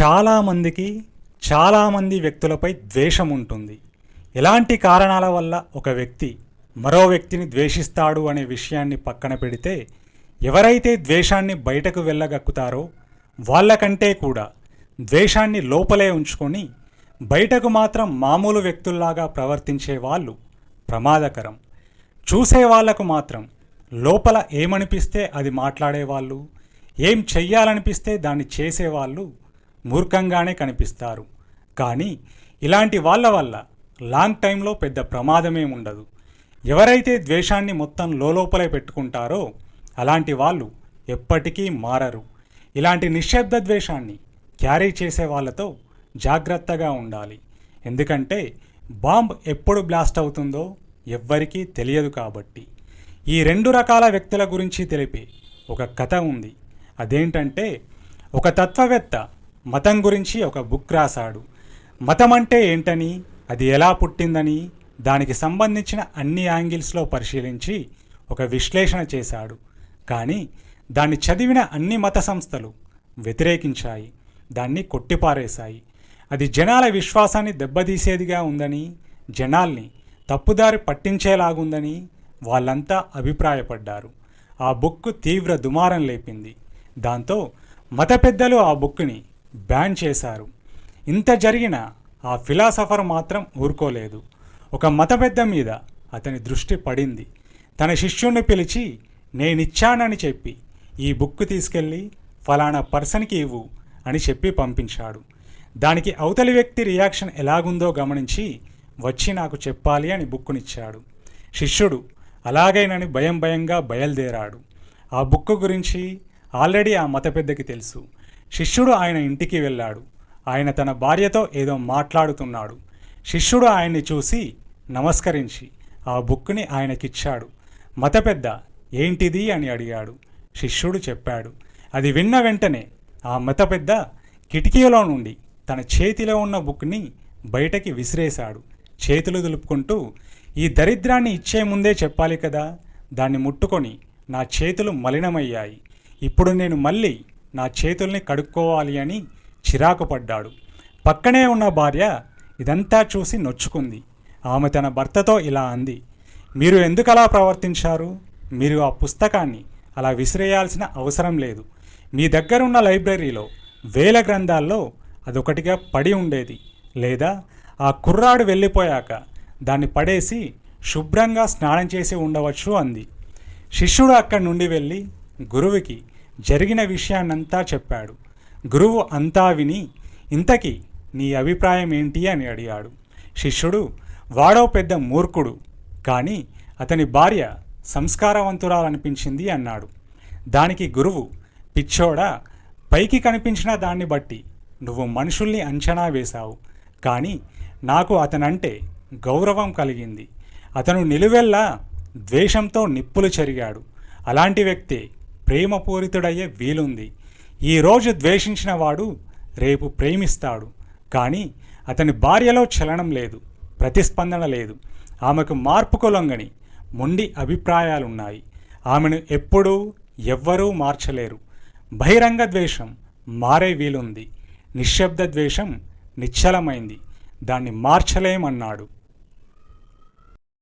చాలామందికి చాలామంది వ్యక్తులపై ద్వేషం ఉంటుంది. ఎలాంటి కారణాల వల్ల ఒక వ్యక్తి మరో వ్యక్తిని ద్వేషిస్తాడు అనే విషయాన్ని పక్కన పెడితే ఎవరైతే ద్వేషాన్ని బయటకు వెళ్ళగక్కుతారో వాళ్ళకంటే కూడా ద్వేషాన్ని లోపలే ఉంచుకొని బయటకు మాత్రం మామూలు వ్యక్తుల్లాగా ప్రవర్తించే వాళ్ళు ప్రమాదకరం. చూసే వాళ్ళకు మాత్రం లోపల ఏమనిపిస్తే అది మాట్లాడేవాళ్ళు ఏం చెయ్యాలనిపిస్తే దాన్ని చేసేవాళ్ళు మూర్ఖంగానే కనిపిస్తారు. కానీ ఇలాంటి వాళ్ళ వల్ల లాంగ్ టైంలో పెద్ద ప్రమాదమే ఉండదు. ఎవరైతే ద్వేషాన్ని మొత్తం లోపలే పెట్టుకుంటారో అలాంటి వాళ్ళు ఎప్పటికీ మారరు. ఇలాంటి నిశ్శబ్ద ద్వేషాన్ని క్యారీ చేసే వాళ్ళతో జాగ్రత్తగా ఉండాలి. ఎందుకంటే బాంబ్ ఎప్పుడు బ్లాస్ట్ అవుతుందో ఎవ్వరికీ తెలియదు కాబట్టి. ఈ రెండు రకాల వ్యక్తుల గురించి తెలిపే ఒక కథ ఉంది. అదేంటంటే ఒక తత్వవేత్త మతం గురించి ఒక బుక్ రాశాడు. మతం అంటే ఏంటని అది ఎలా పుట్టిందని దానికి సంబంధించిన అన్ని యాంగిల్స్లో పరిశీలించి ఒక విశ్లేషణ చేశాడు. కానీ దాన్ని చదివిన అన్ని మత సంస్థలు వ్యతిరేకించాయి. దాన్ని కొట్టిపారేశాయి. అది జనాల విశ్వాసాన్ని దెబ్బతీసేదిగా ఉందని జనాల్ని తప్పుదారి పట్టించేలాగుందని వాళ్ళంతా అభిప్రాయపడ్డారు. ఆ బుక్ తీవ్ర దుమారం లేపింది. దాంతో మత పెద్దలు ఆ బుక్ని బ్యాన్ చేశారు. ఇంత జరిగిన ఆ ఫిలాసఫర్ మాత్రం ఊరుకోలేదు. ఒక మత పెద్ద మీద అతని దృష్టి పడింది. తన శిష్యుణ్ణి పిలిచి నేనిచ్చానని చెప్పి ఈ బుక్ తీసుకెళ్ళి ఫలానా పర్సన్కి ఇవ్వు అని చెప్పి పంపించాడు. దానికి అవతలి వ్యక్తి రియాక్షన్ ఎలాగుందో గమనించి వచ్చి నాకు చెప్పాలి అని బుక్కునిచ్చాడు. శిష్యుడు అలాగేనని భయం భయంగా బయలుదేరాడు. ఆ బుక్ గురించి ఆల్రెడీ ఆ మత పెద్దకి తెలుసు. శిష్యుడు ఆయన ఇంటికి వెళ్ళాడు. ఆయన తన భార్యతో ఏదో మాట్లాడుతున్నాడు. శిష్యుడు ఆయన్ని చూసి నమస్కరించి. ఆ బుక్ని ఆయనకిచ్చాడు. మత పెద్ద ఏంటిది? అని అడిగాడు. శిష్యుడు చెప్పాడు. అది విన్న వెంటనే ఆ మత పెద్ద కిటికీలో నుండి తన చేతిలో ఉన్న బుక్ని బయటకి విసిరేశాడు. చేతులు దులుపుకుంటూ ఈ దరిద్రాన్ని ఇచ్చే ముందే చెప్పాలి కదా? దాన్ని ముట్టుకొని నా చేతులు మలినమయ్యాయి. ఇప్పుడు నేను మళ్ళీ నా చేతుల్ని కడుక్కోవాలి అని చిరాకు పడ్డాడు. పక్కనే ఉన్న భార్య ఇదంతా చూసి నొచ్చుకుంది. ఆమె తన భర్తతో ఇలా అంది మీరు ఎందుకు అలా ప్రవర్తించారు? మీరు ఆ పుస్తకాన్ని అలా విసిరేయాల్సిన అవసరం లేదు. మీ దగ్గరున్న లైబ్రరీలో వేల గ్రంథాల్లో అదొకటిగా పడి ఉండేది. లేదా ఆ కుర్రాడు వెళ్ళిపోయాక దాన్ని పడేసి శుభ్రంగా స్నానం చేసి ఉండవచ్చు అంది. శిష్యుడు అక్కడి నుండి వెళ్ళి గురువుకి జరిగిన విషయాన్నంతా చెప్పాడు. గురువు అంతా విని ఇంతకీ నీ అభిప్రాయం ఏంటి? అని అడిగాడు. శిష్యుడు వాడో పెద్ద మూర్ఖుడు కానీ అతని భార్య సంస్కారవంతురాలనిపించింది అన్నాడు. దానికి గురువు పిచ్చోడా పైకి కనిపించిన దాన్ని బట్టి నువ్వు మనుషుల్ని అంచనా వేశావు. కానీ నాకు అతనంటే గౌరవం కలిగింది. అతను నిలువెల్లా ద్వేషంతో నిప్పులు చెరిగాడు. అలాంటి వ్యక్తే ప్రేమపూరితుడయ్యే వీలుంది. ఈరోజు ద్వేషించిన వాడు రేపు ప్రేమిస్తాడు. కానీ అతని భార్యలో చలనం లేదు ప్రతిస్పందన లేదు. ఆమెకు మార్పుకు లొంగని మొండి అభిప్రాయాలున్నాయి. ఆమెను ఎప్పుడూ ఎవ్వరూ మార్చలేరు. బహిరంగ ద్వేషం మారే వీలుంది. నిశ్శబ్ద ద్వేషం నిశ్చలమైంది. దాన్ని మార్చలేమన్నాడు.